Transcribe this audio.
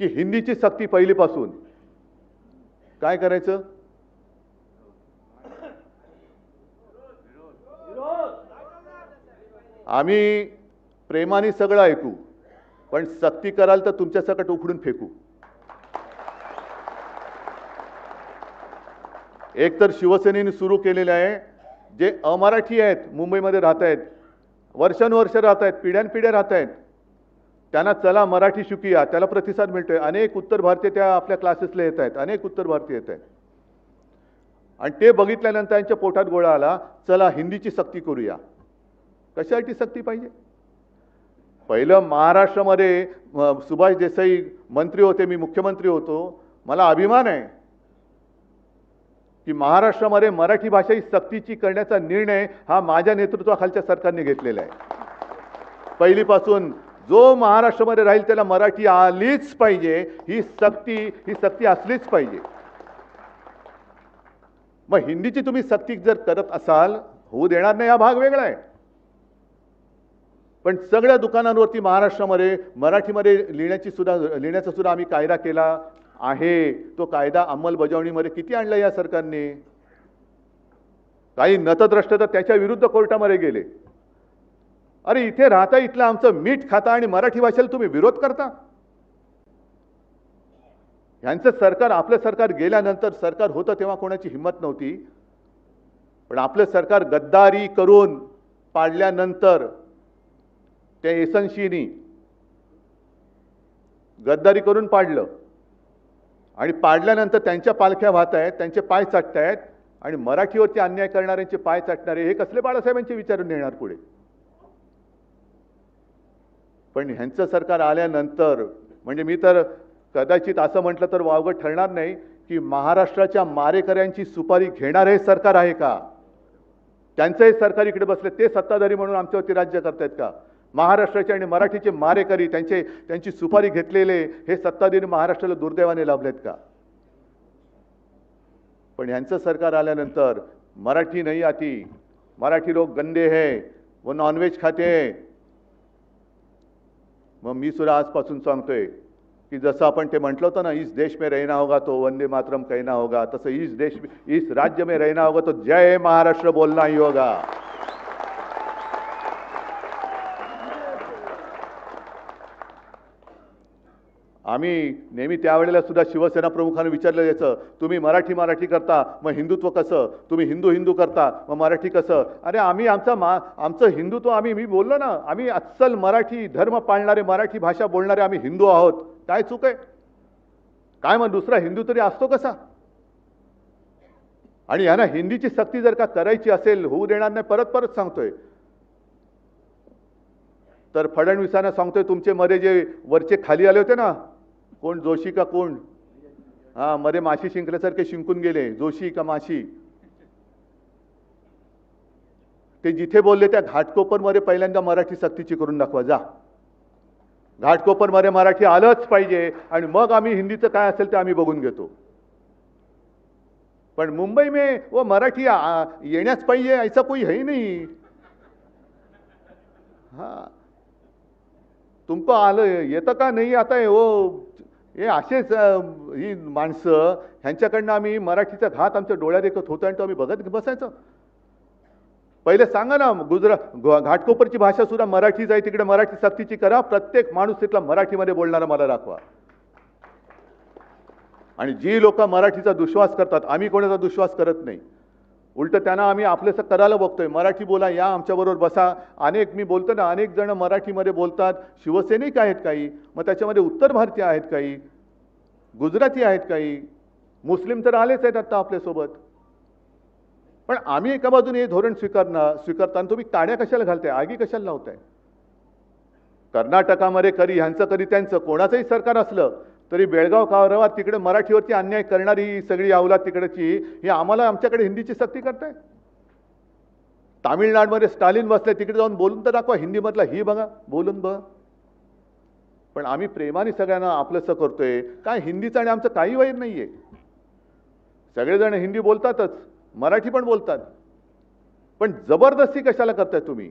की हिंदीची सक्ती पहिलीपासून. काय करायचं? आम्ही प्रेमाने सगळं ऐकू पण सक्ती कराल तर तुमच्या सकट उखडून फेकू. एक तर शिवसेनेने सुरू केलेले आहे जे अमराठी आहेत मुंबईमध्ये राहत आहेत वर्षानुवर्ष राहत आहेत पिढ्यानपिढ्या राहत आहेत त्यांना चला मराठी शिकूया. त्याला प्रतिसाद मिळतोय. अनेक उत्तर भारतीय त्या आपल्या क्लासेसला येत आहेत अनेक उत्तर भारतीय येत आहेत आणि ते बघितल्यानंतर त्यांच्या पोटात गोळा आला चला हिंदीची सक्ती करूया. कशासाठी सक्ती पाहिजे? पहिलं महाराष्ट्रामध्ये सुभाष देसाई मंत्री होते मी मुख्यमंत्री होतो. मला अभिमान आहे की महाराष्ट्रामध्ये मराठी भाषा ही सक्तीची करण्याचा निर्णय हा माझ्या नेतृत्वाखालच्या सरकारने घेतलेला आहे. पहिलीपासून जो महाराष्ट्रामध्ये राहील त्याला मराठी आलीच पाहिजे ही सक्ती ही सक्ती असलीच पाहिजे. मग हिंदीची तुम्ही सक्ती जर करत असाल होऊ देणार नाही हा भाग वेगळा आहे. पण सगळ्या दुकानांवरती महाराष्ट्रामध्ये मराठीमध्ये लिहिण्याची सुद्धा लिहिण्याचा सुद्धा आम्ही कायदा केला आहे. तो कायदा अंमलबजावणीमध्ये किती आणला या सरकारने? काही नतद्रष्ट तर त्याच्या विरुद्ध कोर्टामध्ये गेले. अरे इथे राहता इथलं आमचं मीठ खाता आणि मराठी भाषेला तुम्ही विरोध करता? यांचं सरकार आपलं सरकार गेल्यानंतर सरकार होतं तेव्हा कोणाची हिंमत नव्हती. पण आपलं सरकार गद्दारी करून पाडल्यानंतर त्या एसनशीनी गद्दारी करून पाडलं. आणि पाडल्यानंतर त्यांच्या पालख्या वाहत आहेत त्यांचे पाय चाटत आहेत आणि मराठीवरती अन्याय करणाऱ्यांचे पाय चाटणारे हे कसले बाळासाहेबांचे विचारून नेणार पुढे? पण ह्यांचं सरकार आल्यानंतर म्हणजे मी तर कदाचित असं म्हटलं तर वावगं ठरणार नाही की महाराष्ट्राच्या मारेकऱ्यांची सुपारी घेणारं हे सरकार आहे का? त्यांचंही सरकार इकडे बसले ते सत्ताधारी म्हणून आमच्यावरती राज्य करतायत का? महाराष्ट्राचे आणि मराठीचे मारेकरी त्यांचे त्यांची सुपारी घेतलेले हे सत्ताधारी महाराष्ट्राला दुर्दैवाने लाभलेत का? पण यांचं सरकार आल्यानंतर मराठी नाही आती मराठी लोक गंदे है व नॉनव्हेज खाते है. मग मी सुद्धा आजपासून सांगतोय की जसं आपण ते म्हटलं होतं ना इस देश में रहना होगा तो वंदे मातरम कहना होगा तसं इस देश इस राज्य में रहना होगा तो जय महाराष्ट्र बोलना ही होगा. आम्ही नेहमी त्यावेळेला सुद्धा शिवसेना प्रमुखांना विचारलं जायचं तुम्ही मराठी मराठी करता मग हिंदुत्व कसं? तुम्ही हिंदू हिंदू करता मग मराठी कसं? अरे आम्ही आमचा मा आमचं हिंदुत्व आम्ही मी बोललो ना आम्ही अस्सल मराठी धर्म पाळणारे मराठी भाषा बोलणारे आम्ही हिंदू आहोत. काय चूक आहे? काय मग दुसरा हिंदू तरी असतो कसा? आणि यांना हिंदीची सक्ती जर का करायची असेल होऊ देणार नाही परत परत सांगतोय. तर फडणवीसांना सांगतोय तुमचे मध्ये जे वरचे खाली आले होते ना कोण जोशी का कोण? हा मध्ये माशी शिंकल्यासारखे शिंकून गेले. जोशी का माशी? ते जिथे बोलले त्या घाटकोपरमध्ये पहिल्यांदा मराठी सक्तीची करून दाखवा जा. घाटकोपरमध्ये मराठी आलंच पाहिजे. आणि मग आम्ही हिंदीचं काय असेल ते आम्ही बघून घेतो. पण मुंबई में वो मराठी येण्याच पाहिजे ऐसा कोई है नाही. हा. तुमक आलं येतं का नाही? आता हो हे असेच ही माणसं ह्यांच्याकडनं आम्ही मराठीचा घात आमच्या डोळ्यात देखत होतो आणि तो आम्ही बघत बसायचं. पहिले सांगा ना गुजरा घाटकोपरची भाषा सुद्धा मराठीच आहे तिकडे मराठी सक्तीची करा प्रत्येक माणूस तिथला मराठीमध्ये बोलणारा मला दाखवा. आणि जी लोक मराठीचा दुश्वास करतात आम्ही कोणाचा दुश्वास करत नाही. उलट त्यांना आम्ही आपलंसं करायला बघतोय. मराठी बोला या आमच्याबरोबर बसा. अनेक मी बोलतो ना अनेक जण मराठीमध्ये बोलतात. शिवसैनिक आहेत काही. मग त्याच्यामध्ये उत्तर भारतीय आहेत काही. गुजराती आहेत काही. मुस्लिम तर आलेच आहेत आत्ता आपल्यासोबत. पण आम्ही एका बाजूने हे धोरण स्वीकारणं स्वीकारताना तुम्ही ताड्या कशाला घालताय? आगी कशाला लावताय? कर्नाटकामध्ये करी ह्यांचं कधी त्यांचं. कोणाचंही सरकार असलं तरी बेळगाव कावरावा तिकडे मराठीवरती अन्याय करणारी ही सगळी अवलाद तिकडची ही आम्हाला आमच्याकडे हिंदीची सक्ती करताय? तामिळनाडूमध्ये स्टालिन बसले तिकडे जाऊन बोलून तर दाखवा हिंदीमधला ही बघा बोलून बघा. पण आम्ही प्रेमाने सगळ्यांना आपलंसं करतोय. काय हिंदीचं आणि आमचं काही वैर आहे सगळेजण हिंदी बोलतातच मराठी पण बोलतात. पण जबरदस्ती कशाला करताय तुम्ही?